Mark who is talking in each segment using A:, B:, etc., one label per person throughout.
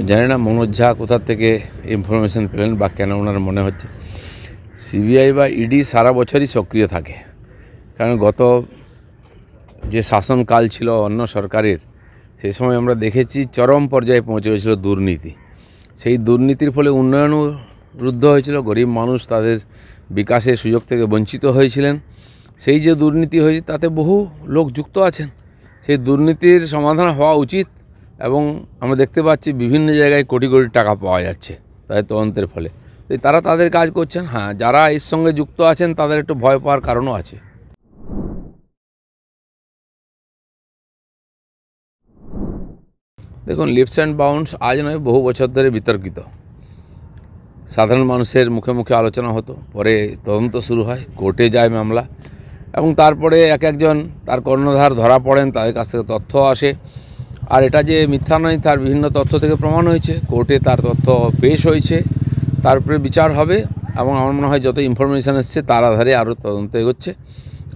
A: জানি না মনোজ ঝা কোথা থেকে ইনফরমেশন পেলেন বা কেন ওনার মনে হচ্ছে। সিবিআই বা ইডি সারা বছরই সক্রিয় থাকে। কারণ গত যে শাসনকাল ছিল অন্য সরকারের সেই সময় আমরা দেখেছি চরম পর্যায়ে পৌঁছে গেছিল দুর্নীতি। সেই দুর্নীতির ফলে উন্নয়নও রুদ্ধ হয়েছিল, গরিব মানুষ তাদের বিকাশের সুযোগ থেকে বঞ্চিত হয়েছিলেন। সেই যে দুর্নীতি হয়েছে, তাতে বহু লোক যুক্ত আছেন। সেই দুর্নীতির সমাধান হওয়া উচিত। এবং আমরা দেখতে পাচ্ছি বিভিন্ন জায়গায় কোটি কোটি টাকা পাওয়া যাচ্ছে তাদের তদন্তের ফলে। তো তারা তাদের কাজ করছেন হ্যাঁ যারা এর সঙ্গে যুক্ত আছেন তাদের একটু ভয় পাওয়ার কারণও আছে। দেখুন লিপস অ্যান্ড বাউন্স আজ নয়, বহু বছর ধরে বিতর্কিত। সাধারণ মানুষের মুখে মুখে আলোচনা হতো, পরে তদন্ত শুরু হয়, কোর্টে যায় মামলা এবং তারপরে এক একজন তার কর্ণধার ধরা পড়েন, তাদের কাছ থেকে তথ্য আসে। আর এটা যে মিথ্যা নয়, তার বিভিন্ন তথ্য থেকে প্রমাণ হয়েছে। কোর্টে তার তথ্য পেশ হয়েছে। তার উপরে বিচার হবে এবং আমার মনে হয় যত ইনফরমেশান এসছে, তার আধারে আরও তদন্ত এগোচ্ছে।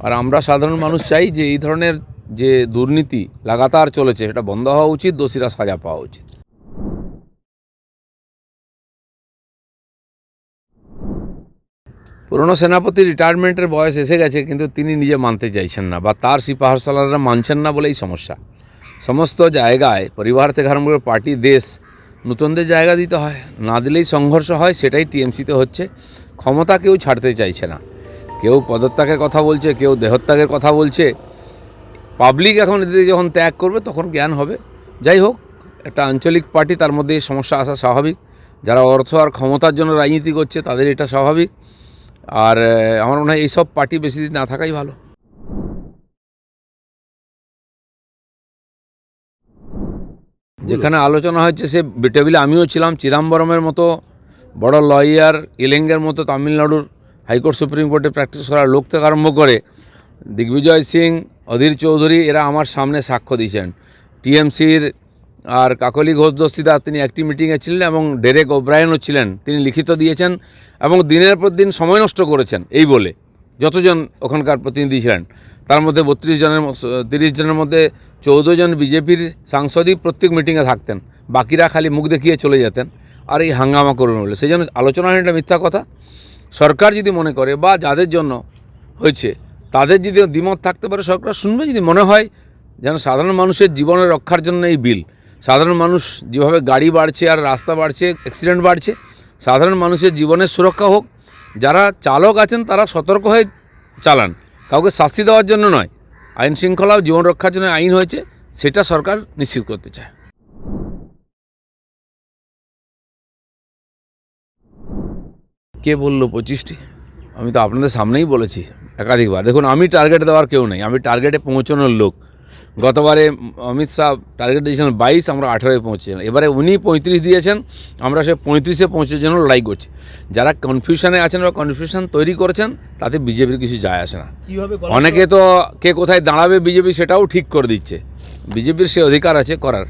A: আর আমরা সাধারণ মানুষ চাই যে এই ধরনের যে দুর্নীতি লাগাতার চলেছে, সেটা বন্ধ হওয়া উচিত, দোষীরা সাজা পাওয়া উচিত। পুরনো সেনাপতি রিটায়ারমেন্টের বয়স এসে গেছে, কিন্তু তিনি নিজে মানতে চাইছেন না, বা তার সিপাহসালাররা মানছেন না বলেই সমস্যা। সমস্ত জায়গায় পরিবার থেকে আরম্ভ করে পার্টি দেশ নতুনদের জায়গা দিতে হয়, না দিলেই সংঘর্ষ হয়, সেটাই টিএমসিতে হচ্ছে। ক্ষমতা কেউ ছাড়তে চাইছে না। কেউ পদত্যাগের কথা বলছে, কেউ দেহত্যাগের কথা বলছে। পাবলিক এখন এদের যখন ত্যাগ করবে, তখন জ্ঞান হবে। যাই হোক, একটা আঞ্চলিক পার্টি, তার মধ্যে সমস্যা আসা স্বাভাবিক। যারা অর্থ আর ক্ষমতার জন্য রাজনীতি করছে, তাদের এটা স্বাভাবিক। আর, আমার মনে হয় এইসব পার্টি বেশি দিন না থাকাই ভালো। যেখানে আলোচনা হচ্ছে সে টেবিলে আমিও ছিলাম, চিদাম্বরমের মতো বড় লয়ার ইলেঙ্গের মতো তামিলনাড়ুর হাইকোর্ট সুপ্রিম কোর্টে প্র্যাকটিস করার লোক থেকে আরম্ভ করে দিগ্বিজয় সিং, অধীর চৌধুরী, এরা আমার সামনে সাক্ষ্য দিয়েছেন। টিএমসির আর কাকলি ঘোষ দস্তিদা তিনি একটি মিটিংয়ে ছিলেন এবং ডেরেক ওব্রায়নও ছিলেন। তিনি লিখিত দিয়েছেন এবং দিনের পর দিন সময় নষ্ট করেছেন, এই বলে। যতজন ওখানকার প্রতিনিধি ছিলেন, তার মধ্যে বত্রিশ জনের তিরিশ জনের মধ্যে চৌদ্দ জন বিজেপির সাংসদই প্রত্যেক মিটিংয়ে থাকতেন। বাকিরা খালি মুখ দেখিয়ে চলে যেতেন আর এই হাঙ্গামা করবেন বলে সেই জন্য আলোচনা এটা মিথ্যা কথা। সরকার যদি মনে করে বা যাদের জন্য হয়েছে, তাদের যদি দ্বিমত থাকতে পারে, সরকার শুনবে যদি মনে হয় যেন সাধারণ মানুষের জীবনের রক্ষার জন্য এই বিল। সাধারণ মানুষ যেভাবে গাড়ি বাড়ছে আর রাস্তা বাড়ছে অ্যাক্সিডেন্ট বাড়ছে, সাধারণ মানুষের জীবনের সুরক্ষা হোক। যারা চালক আছেন, তারা সতর্ক হয়ে চালান। কাউকে শাস্তি দেওয়ার জন্য নয়। আইন শৃঙ্খলা ও জীবন রক্ষার জন্য আইন হয়েছে, সেটা সরকার নিশ্চিত করতে চায়। কে বলল পঁচিশটি? আমি তো আপনাদের সামনেই বলেছি, একাধিকবার। দেখুন, আমি টার্গেট দেওয়ার কেউ নেই, আমি টার্গেটে পৌঁছানোর লোক। গতবারে অমিত শাহ টার্গেট দিয়েছিলেন বাইশ আমরা আঠেরোয় পৌঁছেছিলাম। এবারে উনি পঁয়ত্রিশ দিয়েছেন আমরা সে পঁয়ত্রিশে পৌঁছে জন্য লড়াই করছি। যারা কনফিউশনে আছেন বা কনফিউশন তৈরি করেছেন তাতে বিজেপির কিছু যায় আসে না। অনেকে তো কে কোথায় দাঁড়াবে বিজেপি সেটাও ঠিক করে দিচ্ছে। বিজেপির সে অধিকার আছে করার।